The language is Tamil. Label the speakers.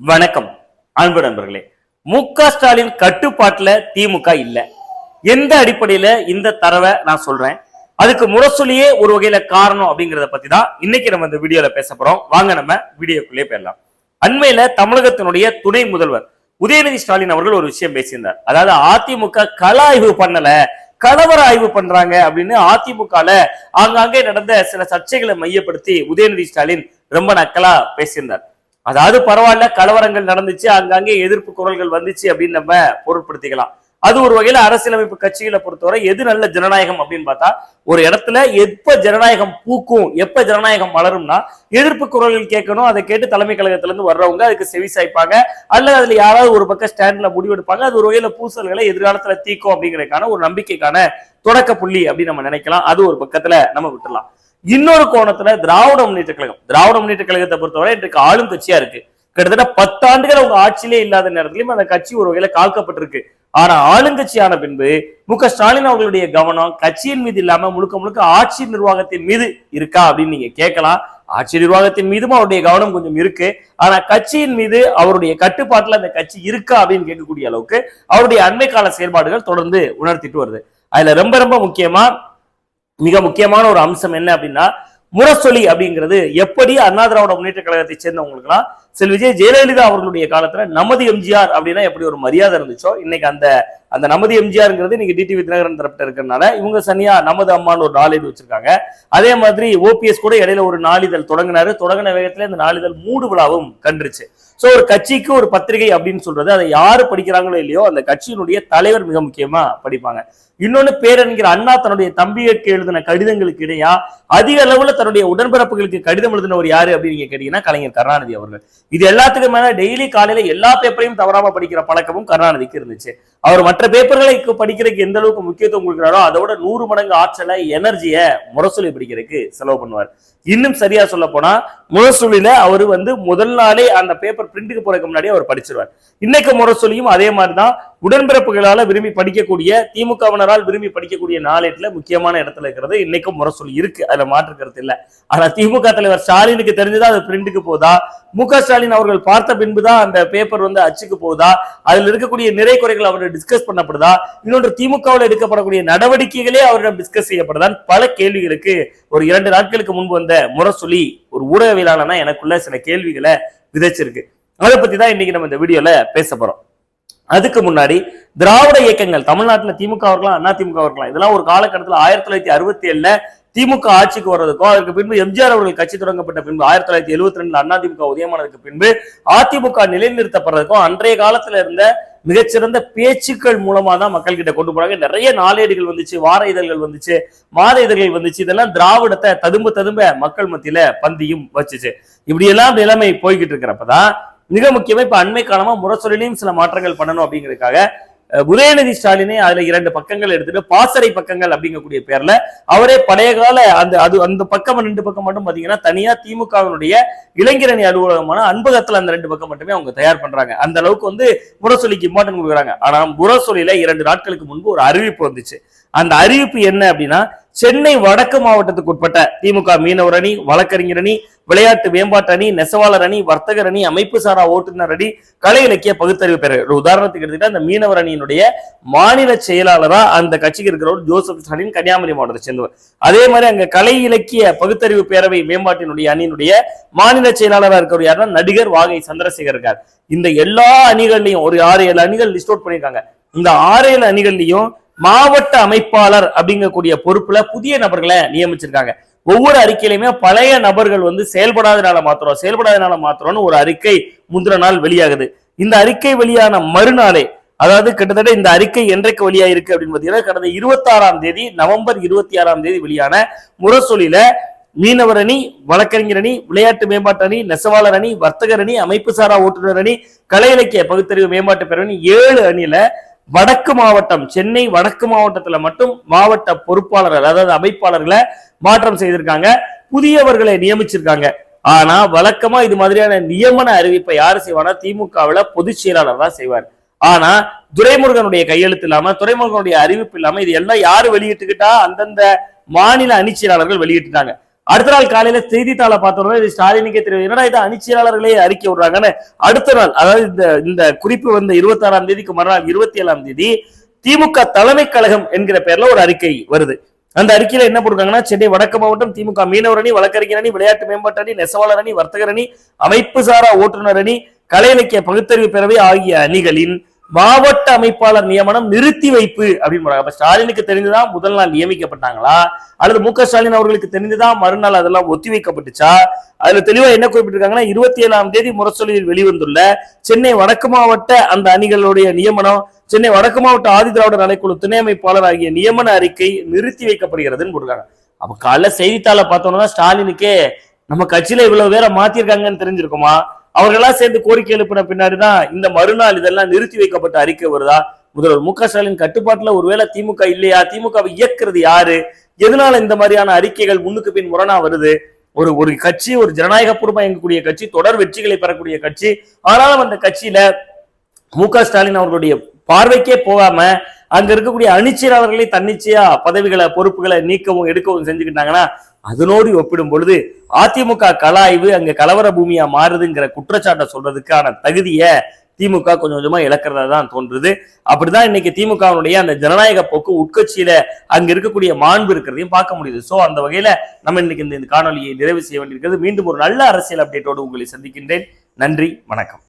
Speaker 1: வணக்கம் அன்பு நண்பர்களே. மு க ஸ்டாலின் கட்டுப்பாட்டுல திமுக இல்ல. எந்த அடிப்படையில இந்த தரவை நான் சொல்றேன்? அதுக்கு முரசொலியே ஒரு வகையில காரணம் அப்படிங்கறத பத்தி தான் இன்னைக்கு நம்ம இந்த வீடியோல பேச போறோம். வாங்க நம்ம வீடியோக்குள்ளே போயிடலாம். அண்மையில தமிழகத்தினுடைய துணை முதல்வர் உதயநிதி ஸ்டாலின் அவர்கள் ஒரு விஷயம் பேசியிருந்தார். அதாவது அதிமுக கள ஆய்வு பண்ணல கலவர ஆய்வு பண்றாங்க அப்படின்னு அதிமுகல ஆங்காங்கே நடந்த சில சர்ச்சைகளை மையப்படுத்தி உதயநிதி ஸ்டாலின் ரொம்ப நக்கலா பேசியிருந்தார். அதாவது பரவாயில்ல கலவரங்கள் நடந்துச்சு அங்கங்கே எதிர்ப்பு குரல்கள் வந்துச்சு அப்படின்னு நம்ம பொருட்படுத்திக்கலாம். அது ஒரு வகையில அரசியலமைப்பு கட்சிகளை பொறுத்தவரை எது நல்ல ஜனநாயகம் அப்படின்னு பார்த்தா ஒரு இடத்துல எப்ப ஜனநாயகம் பூக்கும் எப்ப ஜனநாயகம் மலரும்னா எதிர்ப்பு குரல்கள் கேட்கணும் அதை கேட்டு தலைமை கழகத்துல இருந்து வர்றவங்க அதுக்கு செவி சாய்ப்பாங்க அல்லது அதுல யாராவது ஒரு பக்கம் ஸ்டாண்ட்ல முடிவெடுப்பாங்க அது ஒரு வகையில பூசல்களை எதிர்காலத்துல தீக்கும் அப்படிங்கறதுக்கான ஒரு நம்பிக்கைக்கான தொடக்க புள்ளி அப்படின்னு நம்ம நினைக்கலாம். அது ஒரு பக்கத்துல நம்ம விட்டுலாம் இன்னொரு கோணத்துல திராவிட முன்னேற்ற கழகம். திராவிட முன்னேற்ற கழகத்தை பொறுத்தவரை இன்றைக்கு ஆளும் கட்சியா இருக்கு. கிட்டத்தட்ட பத்தாண்டுகள் அவங்க ஆட்சியிலே இல்லாத நேரத்திலையும் அந்த கட்சி ஒரு வகையில காக்கப்பட்டிருக்கு. ஆனா ஆளுங்கட்சியான பின்பு மு க ஸ்டாலின் அவர்களுடைய கவனம் கட்சியின் மீது இல்லாம முழுக்க முழுக்க ஆட்சி நிர்வாகத்தின் மீது இருக்கா அப்படின்னு நீங்க கேட்கலாம். ஆட்சி நிர்வாகத்தின் மீதும் அவருடைய கவனம் கொஞ்சம் இருக்கு. ஆனா கட்சியின் மீது அவருடைய கட்டுப்பாட்டுல அந்த கட்சி இருக்கா அப்படின்னு கேட்கக்கூடிய அளவுக்கு அவருடைய அண்மை கால செயல்பாடுகள் தொடர்ந்து உணர்த்திட்டு வருது. அதுல ரொம்ப ரொம்ப முக்கியமா மிக முக்கியமான ஒரு அம்சம் என்ன அப்படின்னா முரசொலி அப்படிங்கிறது எப்படி அண்ணா திராவிட முன்னேற்ற கழகத்தை சேர்ந்தவங்களுக்குலாம் செல் விஜய் ஜெயலலிதா அவர்களுடைய காலத்துல நமது எம்ஜிஆர் அப்படின்னா எப்படி ஒரு மரியாதை இருந்துச்சோ இன்னைக்கு அந்த அந்த நமது எம்ஜிஆர்ங்கிறது இன்னைக்கு டிடிவி தினகரன் தரப்பிட்ட இருக்கிறதுனால இவங்க சனியா நமது அம்மான்னு ஒரு நாளிதழ் வச்சிருக்காங்க. அதே மாதிரி ஓபிஎஸ் கூட இடையில ஒரு நாளிதழ் தொடங்கினாரு. தொடங்கின வேகத்துல இந்த நாளிதழ் மூடு விழாவும் கண்டுருச்சு. சோ ஒரு கட்சிக்கு ஒரு பத்திரிகை அப்படின்னு சொல்றது அதை யாரு படிக்கிறாங்களோ இல்லையோ அந்த கட்சியினுடைய தலைவர் மிக முக்கியமா படிப்பாங்க. இன்னொன்னு பேரறிஞர் அண்ணா தன்னுடைய தம்பிக்கு எழுதின கடிதங்களுக்கு இடையா அதிக அளவுல தன்னுடைய உடன்பிறப்புகளுக்கு கடிதம் எழுதினவர் யாரு அப்படின்னு நீங்க கேட்டீங்கன்னா கலைஞர் கருணாநிதி அவர்கள். இது எல்லாத்துக்கும் மேல டெய்லி காலையில எல்லா பேப்பரையும் தவறாம படிக்கிற பழக்கமும் கருணாநிதிக்கு இருந்துச்சு. அவர் மற்ற பேப்பர்களை படிக்கிறதுக்கு எந்த அளவுக்கு முக்கியத்துவம் கொடுக்கிறாரோ அதோட நூறு மடங்கு ஆற்றலை எனர்ஜியை முரசொலி படிக்கிறதுக்கு செலவு பண்ணுவார். இன்னும் சரியா சொல்ல போனா முரசொலியில அவர் வந்து முதல் நாளே அந்த பேப்பர் பிரிண்ட்டுக்கு போறதுக்கு முன்னாடி அவர் படிச்சிருவார். இன்னைக்கு முரசொலியும் அதே மாதிரிதான் உடன்பிறப்புகளால் விரும்பி படிக்கக்கூடிய திமுகவினரால் விரும்பி படிக்கக்கூடிய நாளேட்டில் முக்கியமான இடத்துல இருக்கிறது. இன்னைக்கும் முரசொலி இருக்கு. அதுல மாற்றுக்கிறது இல்லை. ஆனால் ஆனா திமுக தலைவர் ஸ்டாலினுக்கு தெரிஞ்சுதான் அது பிரிண்ட்டுக்கு போதா? மு ஸ்டாலின் அவர்கள் பார்த்த பின்புதான் அந்த பேப்பர் வந்து அச்சுக்கு போகுதா? அதில் இருக்கக்கூடிய நிறை குறைகள் அவர்கள் டிஸ்கஸ் பண்ணப்படுதா? இன்னொன்று திமுகவில் எடுக்கப்படக்கூடிய நடவடிக்கைகளே அவரிடம் டிஸ்கஸ் செய்யப்படுதான் பல கேள்விகளுக்கு ஒரு இரண்டு நாட்களுக்கு முன்பு வந்த முரசொலி ஒரு ஊடகவியலாளனா எனக்குள்ள சில கேள்விகளை விதைச்சிருக்கு. அதை பத்தி தான் இன்னைக்கு நம்ம இந்த வீடியோல பேச போறோம். அதுக்கு முன்னாடி திராவிட இயக்கங்கள் தமிழ்நாட்டில் திமுக இருக்கலாம் அண்ணா திமுக இருக்கலாம் இதெல்லாம் ஒரு காலகட்டத்தில் ஆயிரத்தி தொள்ளாயிரத்தி அறுபத்தி ஏழுல திமுக ஆட்சிக்கு வர்றதுக்கும் அதற்கு பின்பு எம்ஜிஆர் அவர்கள் கட்சி தொடங்கப்பட்ட பின்பு ஆயிரத்தி தொள்ளாயிரத்தி எழுபத்தி ரெண்டுல அண்ணா திமுக உதயமானதுக்கு பின்பு அதிமுக நிலைநிறுத்தப்படுறதுக்கும் அன்றைய காலத்துல இருந்த மிகச்சிறந்த பேச்சுக்கள் மூலமா தான் மக்கள் கிட்ட கொண்டு போறாங்க. நிறைய நாளேடுகள் வந்துச்சு வார இதழ்கள் வந்துச்சு மாத இதழ்கள் வந்துச்சு. இதெல்லாம் திராவிடத்தை ததும்ப ததும்ப மக்கள் மத்தியில பந்தியும் வச்சுச்சு. இப்படி எல்லாம் நிலைமை போய்கிட்டு இருக்கிறப்பதான் மிக முக்கியமா இப்ப அண்மை காலமா முரசொலிலையும் சில மாற்றங்கள் பண்ணணும் அப்படிங்கிறதுக்காக உதயநிதி ஸ்டாலினே அதுல இரண்டு பக்கங்கள் எடுத்துட்டு பாசறை பக்கங்கள் அப்படிங்கக்கூடிய பேர்ல அவரே பழைய கால அந்த அது அந்த பக்கம் ரெண்டு பக்கம் மட்டும் பாத்தீங்கன்னா தனியா திமுகவினுடைய இளைஞரணி அலுவலகமான அன்பகத்துல அந்த ரெண்டு பக்கம் மட்டுமே அவங்க தயார் பண்றாங்க. அந்த அளவுக்கு வந்து முரசொலிக்கு இம்பார்ட்டன் கொடுக்குறாங்க. ஆனா முரசொலியில இரண்டு நாட்களுக்கு முன்பு ஒரு அறிவிப்பு வந்துச்சு. அந்த அறிவிப்பு என்ன அப்படின்னா சென்னை வடக்கு மாவட்டத்துக்கு உட்பட்ட திமுக மீனவர் அணி வழக்கறிஞர் அணி விளையாட்டு மேம்பாட்டு அணி நெசவாளர் அணி வர்த்தகர் அணி அமைப்பு சாரா ஓட்டுநர் அணி கலை இலக்கிய பகுத்தறிவு பெற ஒரு உதாரணத்துக்கு எடுத்துக்கிட்டா அந்த மீனவர் அணியினுடைய மாநில செயலாளரா அந்த கட்சிக்கு இருக்கிறவர் ஜோசப் ஸ்டாலின் கன்னியாகுமரி மாவட்டத்தை சேர்ந்தவர். அதே மாதிரி அங்க கலை இலக்கிய பகுத்தறிவு பேரவை மேம்பாட்டினுடைய அணியினுடைய மாநில செயலாளராக இருக்கிறவர் யாருன்னா நடிகர் வாகை சந்திரசேகர் இருக்கார். இந்த எல்லா அணிகள்லையும் ஒரு ஆறு ஏழு அணிகள் லிஸ்ட் அவுட் பண்ணியிருக்காங்க. இந்த ஆறு ஏழு அணிகள்லையும் மாவட்ட அமைப்பாளர் அப்படிங்கக்கூடிய பொறுப்புல புதிய நபர்களை நியமிச்சிருக்காங்க. ஒவ்வொரு அறிக்கையிலுமே பழைய நபர்கள் வந்து செயல்படாதனால மாத்திரம் செயல்படாதனால மாத்திரம்னு ஒரு அறிக்கை முந்தின நாள் வெளியாகுது. இந்த அறிக்கை வெளியான மறுநாளே அதாவது கிட்டத்தட்ட இந்த அறிக்கை என்றைக்கு வெளியாயிருக்கு அப்படின்னு பாத்தீங்கன்னா கடந்த இருபத்தாறாம் தேதி நவம்பர் இருபத்தி ஆறாம் தேதி வெளியான முரசொலியில மீனவர் அணி வழக்கறிஞர் அணி விளையாட்டு மேம்பாட்டு அணி நெசவாளர் அணி வர்த்தகர் அணி அமைப்பு சாரா ஓட்டுநர் அணி கலை இலக்கிய பகுத்தறிவு மேம்பாட்டு பேரணி ஏழு அணியில வடக்கு மாவட்டம் சென்னை வடக்கு மாவட்டத்துல மட்டும் மாவட்ட பொறுப்பாளர்கள் அதாவது அமைப்பாளர்களை மாற்றம் செய்திருக்காங்க. புதியவர்களை நியமிச்சிருக்காங்க. ஆனா வழக்கமா இது மாதிரியான நியமன அறிவிப்பை யாரு செய்வானா திமுகவுல பொதுச் செயலாளர் தான் செய்வார். ஆனா துரைமுருகனுடைய கையெழுத்து இல்லாம துரைமுருகனுடைய அறிவிப்பு இல்லாம இது எல்லாம் யாரு வெளியிட்டுக்கிட்டா அந்தந்த மாநில அணிச்செயலாளர்கள் வெளியிட்டுட்டாங்க. அடுத்த நாள் காலையில செய்தித்தாளை பார்த்தோம்னா இது ஸ்டாலினுக்கே தெரியும். என்னடா இது அணிச்செயலாளர்களே அறிக்கை விடுறாங்கன்னு அடுத்த நாள் அதாவது இந்த இந்த குறிப்பு வந்த இருபத்தி ஆறாம் தேதிக்கு மறுநாள் இருபத்தி ஏழாம் தேதி திமுக தலைமை கழகம் என்கிற பேர்ல ஒரு அறிக்கை வருது. அந்த அறிக்கையில என்ன போட்டிருக்காங்கன்னா சென்னை வடக்கு மாவட்டம் திமுக மீனவர் அணி வழக்கறிஞர் அணி விளையாட்டு மேம்பாட்டு அணி நெசவாளர் அணி வர்த்தகர் அணி அமைப்பு சாரா ஓட்டுநர் அணி கலை இலக்கிய பகுத்தறிவு பேரவை ஆகிய அணிகளின் மாவட்ட அமைப்பாளர் நியமனம் நிறுத்தி வைப்பு அப்படின்னு அப்ப ஸ்டாலினுக்கு தெரிந்துதான் முதல் நாள் நியமிக்கப்பட்டாங்களா? அல்லது மு க ஸ்டாலின் அவர்களுக்கு தெரிந்துதான் மறுநாள் அதெல்லாம் ஒத்தி வைக்கப்பட்டுச்சா? அதுல தெளிவா என்ன குறிப்பிட்டிருக்காங்கன்னா இருபத்தி ஏழாம் தேதி முரசொலியில் வெளிவந்துள்ள சென்னை வடக்கு மாவட்ட அந்த அணிகளுடைய நியமனம் சென்னை வடக்கு மாவட்ட ஆதி திராவிடர் நலைக்குழு துணை அமைப்பாளர் ஆகிய நியமன அறிக்கை நிறுத்தி வைக்கப்படுகிறதுன்னு போட்டிருக்காங்க. அப்ப காலைல செய்தித்தாளை பார்த்தோம்னா ஸ்டாலினுக்கே நம்ம கட்சியில இவ்வளவு பேரை மாத்திருக்காங்கன்னு தெரிஞ்சிருக்குமா? அவர்களா சேர்ந்து கோரிக்கை எழுப்பின பின்னாடிதான் இந்த மறுநாள் இதெல்லாம் நிறுத்தி வைக்கப்பட்ட அறிக்கை வருதா? முதல்வர் மு க ஸ்டாலின் கட்டுப்பாட்டுல ஒருவேளை திமுக இல்லையா? திமுகவை இயக்குறது யாரு? எதனால இந்த மாதிரியான அறிக்கைகள் முன்னுக்கு பின் முரணா வருது? ஒரு ஒரு கட்சி ஒரு ஜனநாயக பூர்வமா இயங்கக்கூடிய கட்சி தொடர் வெற்றிகளை பெறக்கூடிய கட்சி. ஆனாலும் அந்த கட்சியில மு க ஸ்டாலின் அவர்களுடைய பார்வைக்கே போகாம அங்க இருக்கக்கூடிய அணிச்செயலாளர்களை தன்னிச்சையா பதவிகளை பொறுப்புகளை நீக்கவும் எடுக்கவும் செஞ்சுக்கிட்டாங்கன்னா அதனோடு ஒப்பிடும் பொழுது அதிமுக கலாய்வு அங்க கலவர பூமியா மாறுதுங்கிற குற்றச்சாட்டை சொல்றதுக்கான தகுதியை திமுக கொஞ்சம் கொஞ்சமா இழக்கிறதா தான் தோன்றுது. அப்படிதான் இன்னைக்கு திமுகவுடைய அந்த ஜனநாயக போக்கு உட்கட்சியில அங்க இருக்கக்கூடிய மாண்பு இருக்கிறதையும் பார்க்க முடியுது. சோ அந்த வகையில நம்ம இன்னைக்கு இந்த இந்த காணொலியை நிறைவு செய்ய வேண்டியிருக்கிறது. மீண்டும் ஒரு நல்ல அரசியல் அப்டேட்டோடு உங்களை சந்திக்கின்றேன். நன்றி வணக்கம்.